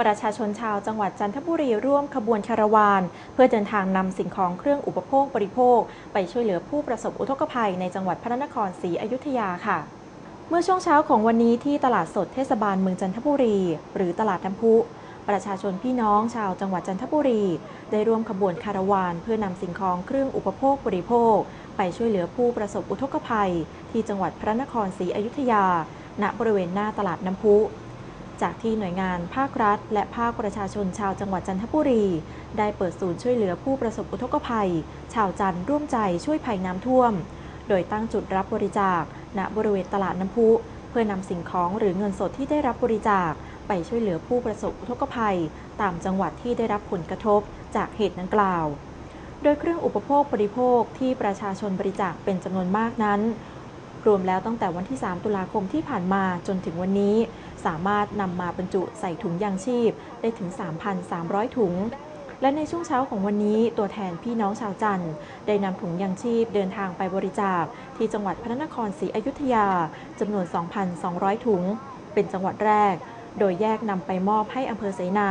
ประชาชนชาวจังหวัดจันทบุรีร่วมขบวนคาราวาน เพื่อเดินทางนำสิ่งของเครื่องอุปโภคบริโภค ไปช่วยเหลือผู้ประสบอุทกภัยในจังหวัดพระนครศรีอยุธยาค่ะ เมื่อช่วงเช้าของวันนี้ที่ตลาดสดเทศบาลเมืองจันทบุรี หรือตลาดน้ำพุ ประชาชนพี่น้องชาวจังหวัดจันทบุรี ได้ร่วมขบวนคาราวาน เพื่อนำสิ่งของเครื่องอุปโภคบริโภค ไปช่วยเหลือผู้ประสบอุทกภัย ที่จังหวัดพระนครศรีอยุธยา ณบริเวณหน้าตลาดน้ำพุ จากที่หน่วยงานภาครัฐ และภาคประชาชนชาวจังหวัดจันทบุรี ได้เปิดศูนย์ช่วยเหลือผู้ประสบอุทกภัย ชาวจันทร์ร่วมใจช่วยภัยน้ำท่วม โดยตั้งจุดรับบริจาค ณบริเวณตลาดน้ำพุ เพื่อนำสิ่งของหรือเงินสดที่ได้รับบริจาค ไปช่วยเหลือผู้ประสบอุทกภัย ตามจังหวัดที่ได้รับผลกระทบจากเหตุดังกล่าว โดยเครื่องอุปโภคบริโภคที่ประชาชนบริจาคเป็นจำนวนมากนั้น รวมแล้วตั้งแต่วันที่ 3 ตุลาคมที่ผ่านมาจนถึงวันนี้ สามารถนำมาบรรจุใส่ถุงยางชีพได้ถึง 3,300 ถุง และในช่วงเช้าของวันนี้ตัวแทนพี่น้องชาวจันทร์ได้นำถุงยางชีพเดินทางไปบริจาคที่จังหวัดพระนครศรีอยุธยาจำนวน 2,200 ถุง เป็นจังหวัดแรก โดยแยกนำไปมอบให้อำเภอเสนา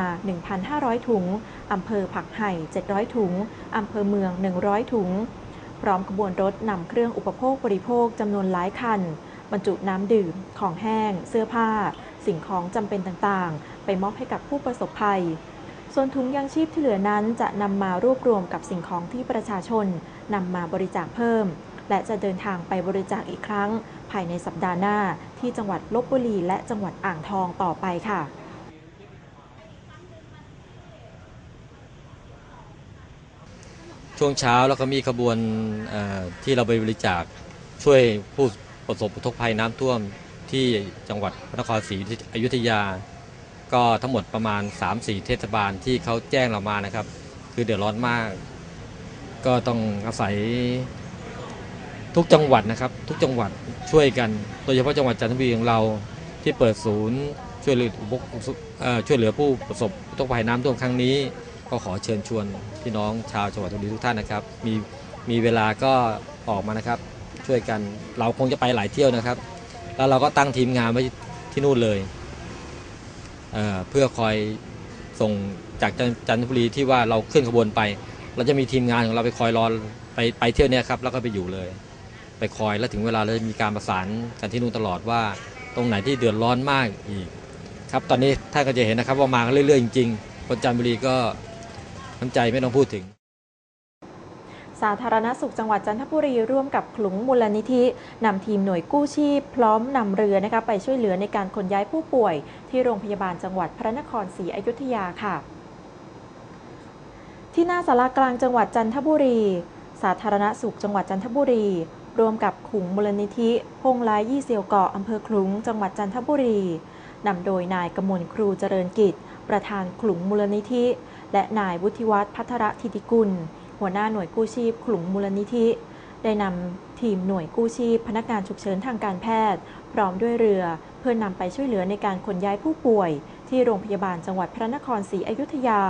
1,500 ถุงอำเภอผักไห่ 700 ถุงอำเภอเมือง 100 ถุง พร้อมขบวนรถนำเครื่องอุปโภคบริโภคจำนวนหลายคันบรรจุน้ำดื่ม ของแห้ง เสื้อผ้า สิ่งของจำเป็นต่างๆ ไปมอบให้กับผู้ประสบภัย ส่วนถุงยางชีพที่เหลือนั้นจะนำมารวบรวมกับสิ่งของที่ประชาชนนำมาบริจาคเพิ่ม และจะเดินทางไปบริจาคอีกครั้ง ภายในสัปดาห์หน้าที่จังหวัดลบบุรีและจังหวัดอ่างทองต่อไปค่ะช่วงเช้าแล้วก็มีขบวนที่เราไปบริจาคช่วยผู้ประสบอุทกภัยน้ำท่วม ที่จังหวัดพระนครศรีอยุธยา ก็ทั้งหมดประมาณ 3-4 เทศบาลที่เขาแจ้งเรามานะครับ คือเดือดร้อนมาก ก็ต้องอาศัยทุกจังหวัดนะครับ ทุกจังหวัดช่วยกัน โดยเฉพาะจังหวัดจันทบุรีของเราที่เปิดศูนย์ช่วยเหลืออุปกเอ่อช่วยเหลือผู้ประสบอุทกภัยน้ำท่วมครั้งนี้ ก็ขอเชิญชวนพี่น้องชาวจังหวัดชลบุรีทุกท่านนะครับ มีมีเวลาก็ออกมานะครับ ช่วยกันเราคงจะไปหลายเที่ยวนะครับ แล้วเราก็ตั้งทีมงานไว้ที่นู่นเลยเเพื่อคอยส่งจากจันทบุรีที่ว่าเราขึ้นขบวนไป เราจะมีทีมงานของเราไปคอยรอไปไปเที่ยวเนี่ยครับแล้วก็ไปอยู่เลย ไปคอยแล้วถึงเวลาเราจะมีการประสานกันที่นู่นตลอดว่า ตรงไหนที่เดือดร้อนมากอีก ครับตอนนี้ท่านก็จะเห็นนะครับว่ามาเรื่อยๆจริงๆคนจันทบุรีก็น้ำใจไม่ต้องพูดถึง สาธารณสุขจังหวัดจันทบุรีร่วมกับขลุงมูลนิธินำทีมหน่วยกู้ชีพ พร้อมนำเรือนะคะไปช่วยเหลือในการขนย้ายผู้ป่วย ที่โรงพยาบาลจังหวัดพระนครศรีอยุธยาค่ะ ที่หน้าสารากลางจังหวัดจันทบุรี สาธารณสุขจังหวัดจันทบุรีร่วมกับขลุงมูลนิธิพงไลยี่เซียวเกาะอำเภอขลุงจังหวัดจันทบุรีนำโดยนายกมลครูเจริญกิจ ประธานขลุงมูลนิธิ และนายวุฒิวัฒน์พัทรธิติกุล หัวหน้าหน่วยกู้ชีพขลุงมูลนิธิ ได้นำทีมหน่วยกู้ชีพ พนักงานฉุกเฉินทางการแพทย์ พร้อมด้วยเรือเพื่อนนำไปช่วยเหลือในการขนย้ายผู้ป่วย ที่โรงพยาบาลจังหวัดพระนครศรีอยุธยา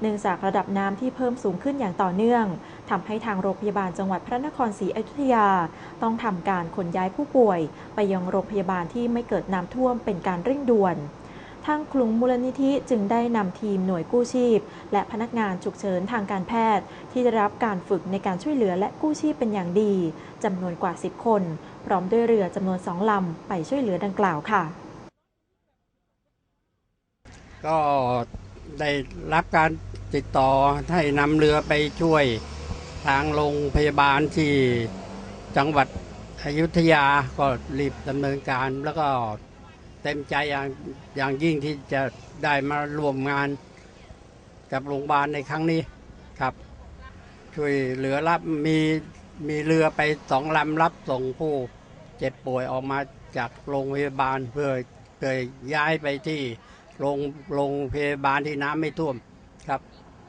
เนื่องจากระดับน้ำที่เพิ่มสูงขึ้นอย่างต่อเนื่องทำให้ทางโรงพยาบาลจังหวัดพระนครศรีอยุธยา ต้องทำการขนย้ายผู้ป่วย ไปยังโรงพยาบาลที่ไม่เกิดน้ำท่วมเป็นการเร่งด่วน ทางคลุงมูลนิธิจึงได้นำทีมหน่วยกู้ชีพ และพนักงานฉุกเฉินทางการแพทย์ ที่ได้รับการฝึกในการช่วยเหลือและกู้ชีพเป็นอย่างดีจำนวนกว่า 10 คน พร้อมด้วยเรือจำนวนสองลำไปช่วยเหลือดังกล่าวค่ะ ก็ได้รับการติดต่อให้นำเรือไปช่วยทางโรงพยาบาลที่จังหวัดอยุธยาก็รีบดำเนินการแล้วก็ เต็มใจอย่างอย่างยิ่งที่จะได้มาร่วมงานกับโรงพยาบาลในครั้งนี้ครับ ช่วยเหลือรับมีมีเรือไปสองลำรับส่งผู้เจ็บป่วยออกมาจากโรงพยาบาลเพื่อเพื่อย้ายไปที่โรงโรงพยาบาลที่น้ำไม่ท่วม